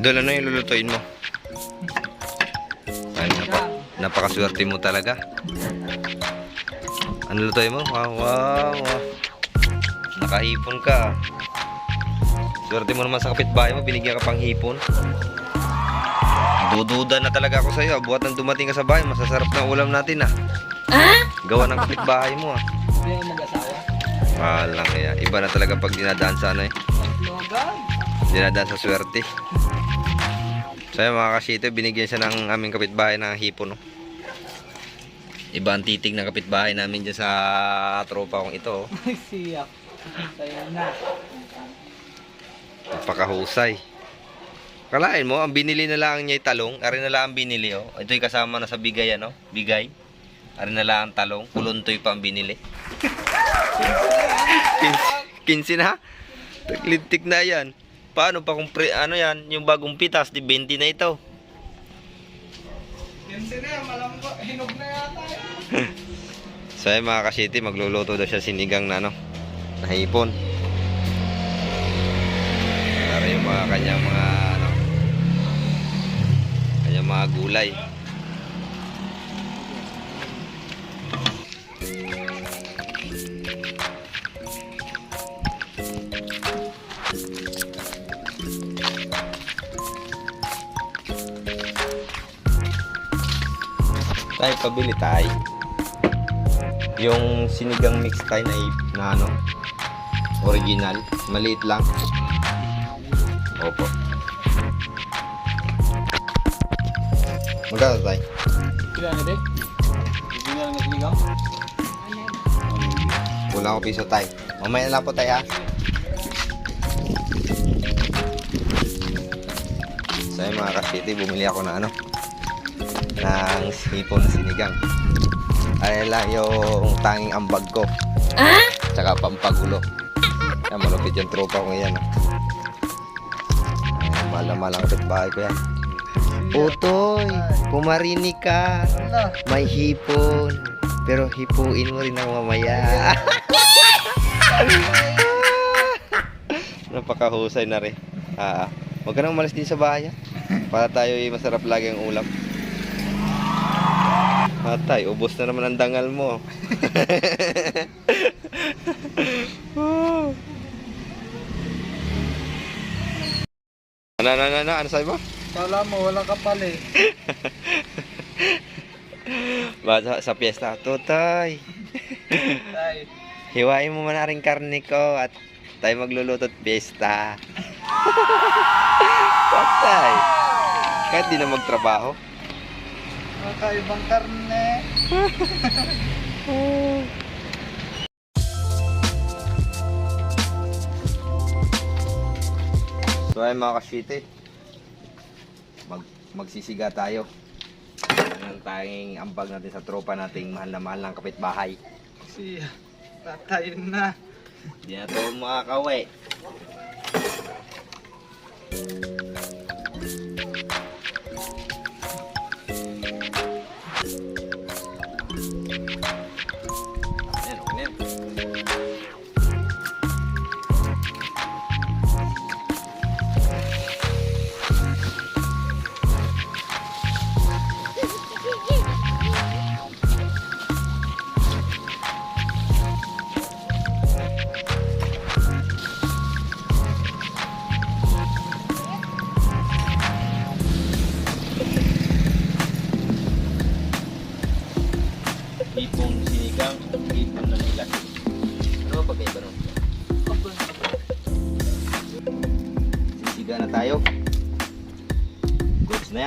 Idol, ano yung lulutuin mo? Ano, napa, napakaswerte mo talaga. Ano lutuin mo? Wow, wow, wow. Nakahipon ka. Swerte mo naman sa kapitbahay mo, binigyan ka pang hipon. Dududa na talaga ako sa'yo. ah. Buhat nang dumating ka sa bahay, masasarap na ulam natin ah. Gawa ng kapitbahay mo ah. Hindi ako mag-asawa. Walang kaya. Iba na talaga pag dinadaan sa ano eh. Dinadaan sa swerte. So yun, mga kasito, binigyan siya ng aming kapitbahay ng hipon. No? Iba ang titig ng kapitbahay namin dyan sa tropa kong ito. oh. Siyak. Sa'yo na. Napakahusay. Kalain mo, ang binili na lang niya ay talong. Ari na lang ang binili. Oh. Ito'y kasama na sa bigay, ano? Bigay. Ari na lang ang talong. Kuluntoy pa ang binili. 15, 15 na? Taglintik na yan. Paano pa kung pre, ano yan, yung bagong pitas, di 20 na ito. Hindi na yan. Malam ko. Hinog na yata yan. So ayun mga kasiti, magluluto daw siya sinigang na ano, na hipon. Para yung mga kanyang mga ano, kanyang mga gulay. Tayo pabili tayo. Yung sinigang mix tayo na, na ano, original. Maliit lang. Opo. Magkano tayo? Kila na din? Hindi na nagligaw? Kulang ko piso tayo. Mamaya na lang po tayo ha. So yun mga kasiti, bumili ako na ano, ng hipon sinigang. Ay lang yung tanging ambag ko. Tsaka pampagulo. Yan, malupit yung tropa ko yan. Malamalang bahay ko yan. Utoy, pumarinig ka. May hipon. Pero hipuin mo rin ako mamaya. Napakahusay na rin. Ah, ah. Huwag ka nang umalis din sa bahay. ah. Para tayo ay masarap lagi ang ulam. Atay, ubos na naman ang dangal mo. ano, ano, ano, ano, ano sabi mo? Kala mo, wala ka pala eh. Ba, sa, piyesta, tutay. Tay. Hiwain mo man na rin karne ko at tayo magluluto at piyesta. Patay. Kahit di na magtrabaho. Makaibang karne. So ayun mga kaswite. Mag, magsisiga tayo. Ang tanging ambag natin sa tropa nating mahal na mahal ng kapitbahay. Siya. Tatayin na. Hindi na to makakawi.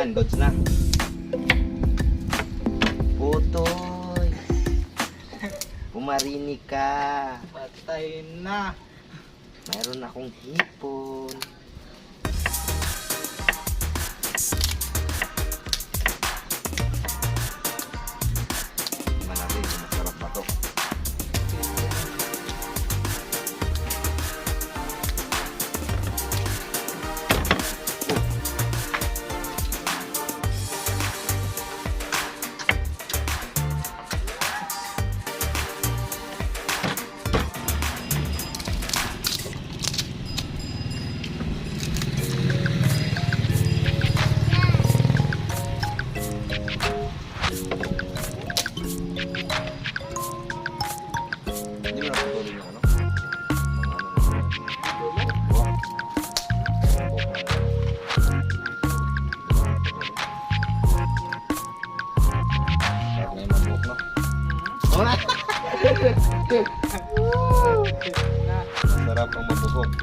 Goods na yan, goods na. Putoy. Pumarinig ka. Patayin na. Mayroon akong hipon.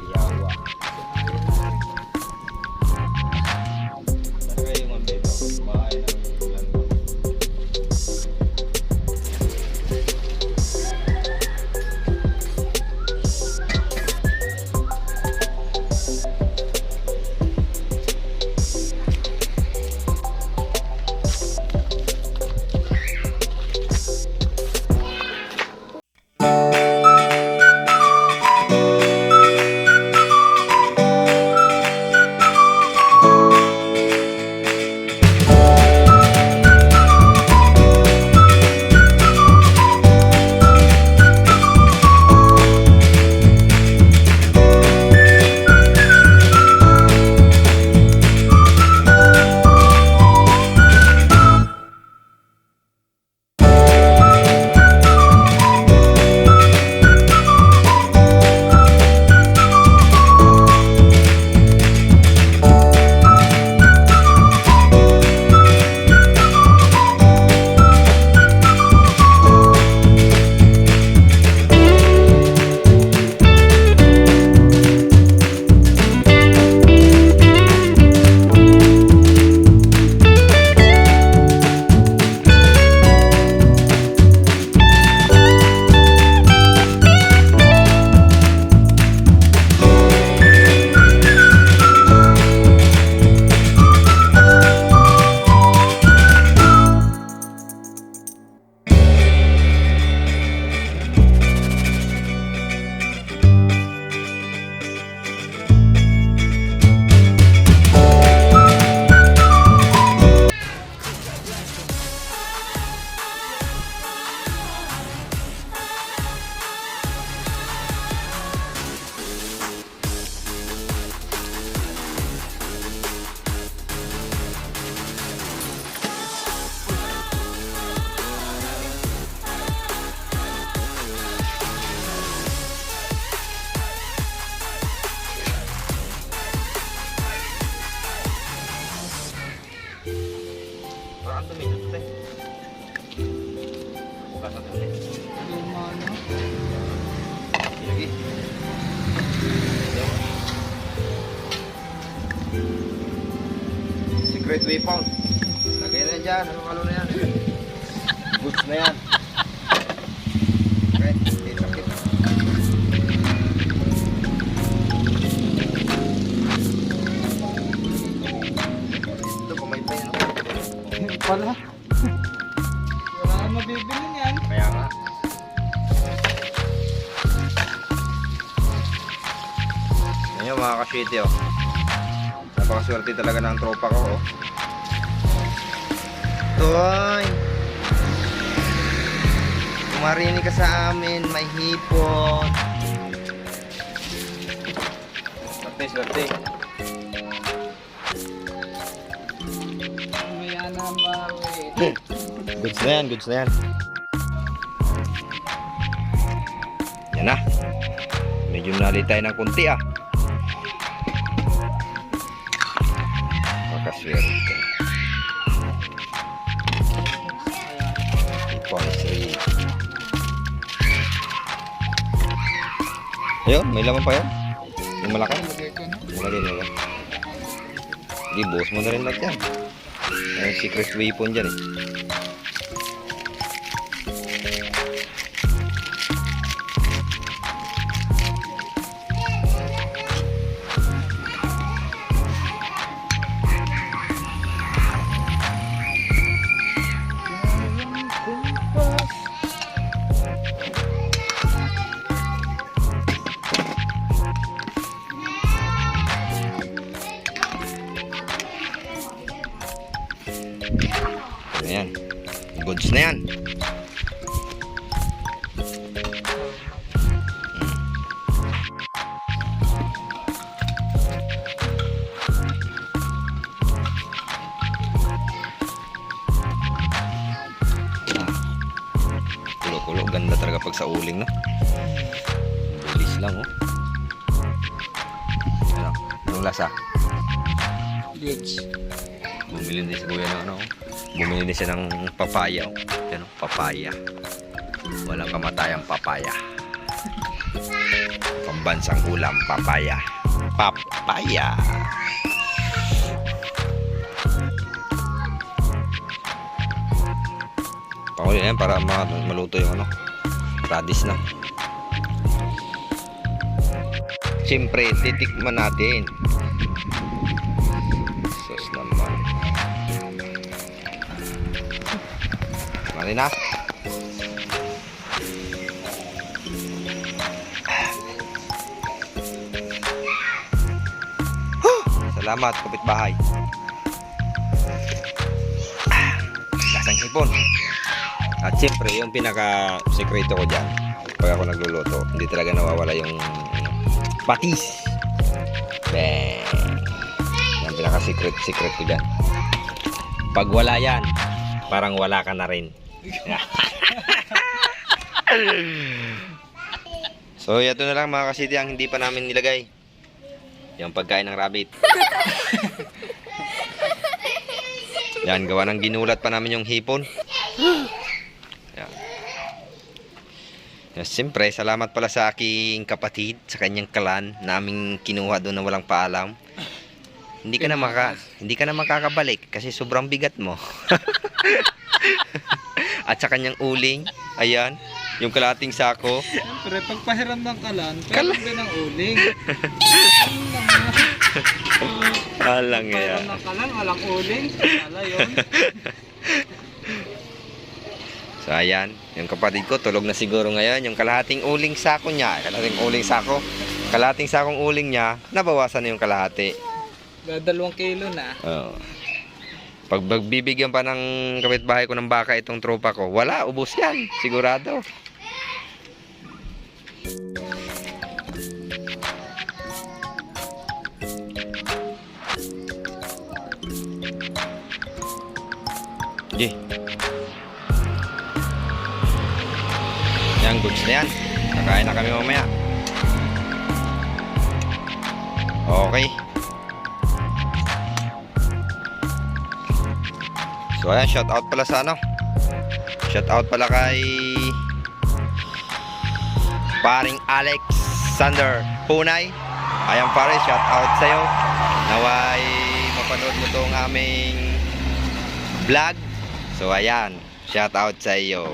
Ya 啊 Na dyan. Ano kalo na yan? Goods na yan. Okay. Kita kita. Ito, pamaypay ano? Yun pala. Wala na mabibili niyan. Kaya nga. Ayun mga ka-shitty oh. Napakaswerte talaga ng tropa ko oh. Toy! Kumarinig ka sa amin, may hipon. Swerte, swerte. Goods na yan, goods na yan. Yan na. Medyo nali tayo ng kunti ah. Makaswerte. Ayun, may laman pa yun. Yung malaki. Lagay ko na. Malaki na yan. Hindi, buhos mo na rin lahat yan. May secret weapon dyan eh. Ayan. Goods na yan. Kulo-kulo. Ganda talaga pag sa uling, no? Bilis lang, oh. Ano? Anong lasa? Goods. Bumili din si kuya ng ano. Bumili na siya ng papaya. oh, papaya. Walang kamatayang papaya. Pambansang ulam, papaya. Papaya. Pangulo yan para ma- maluto yung ano. Radish na. Siyempre, titikman natin. Mali na. Salamat, kapitbahay. Lasang hipon. At siyempre, yung pinaka-sekreto ko dyan, pag ako nagluluto, hindi talaga nawawala yung ano, patis. Bang! Yan pinaka-secret secret ko dyan. Pag wala yan, parang wala ka na rin. so, ito na lang mga kasiti ang hindi pa namin nilagay. Yung pagkain ng rabbit. Yan, gawa ng ginulat pa namin yung hipon. Yan. Siyempre, salamat pala sa aking kapatid, sa kanyang kalan, na aming kinuha doon na walang paalam. Hindi ka na maka, hindi ka na makakabalik kasi sobrang bigat mo. At sa kanyang uling, ayan, yung kalating sako. Siyempre, pagpahiram ng kalan, pwede din ang uling. Alang Pagpahiram ng kalan, walang uling. Wala yun. So ayan, yung kapatid ko tulog na siguro ngayon. Yung kalahating uling sako niya, kalahating uling sako, kalahating sakong uling niya, nabawasan na yung kalahati. Dadalawang kilo na. Oo. Pag magbibigyan pa ng kapitbahay ko ng baka itong tropa ko, wala, ubos yan, sigurado. Sige. Yan, goods na yan. Kakain na kami mamaya. Okay. So ayan, shout out pala sa ano. Shout out pala kay paring Alexander Punay. Ayan pare, shout out sa'yo. Naway mapanood mo tong aming vlog. So ayan, shout out sa iyo.